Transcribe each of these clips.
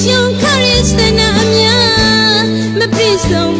ရှုံခရစ်စနာအများမပြေဆုံး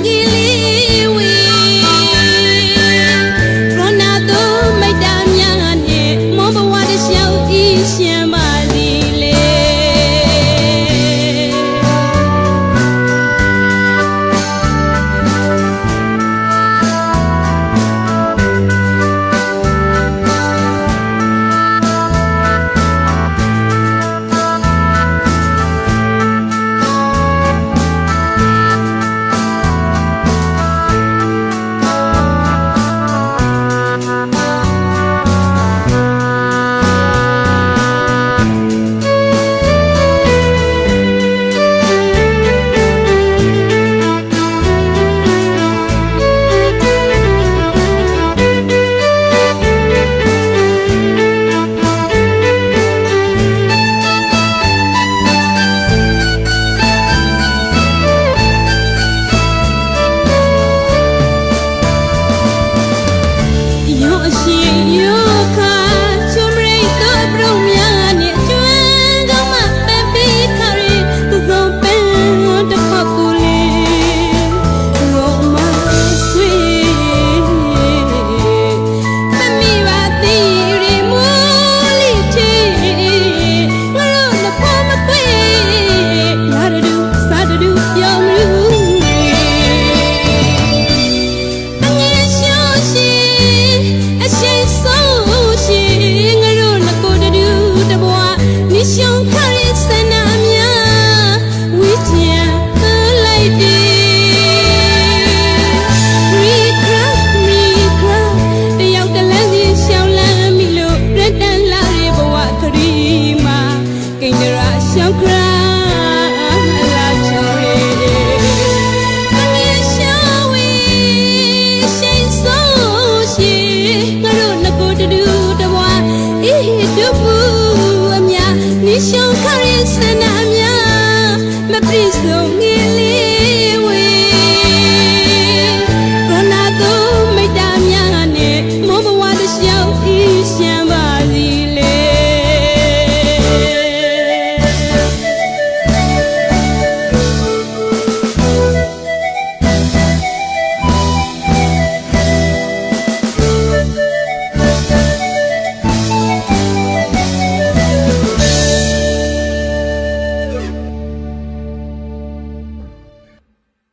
စနာများမပြည့်စုံ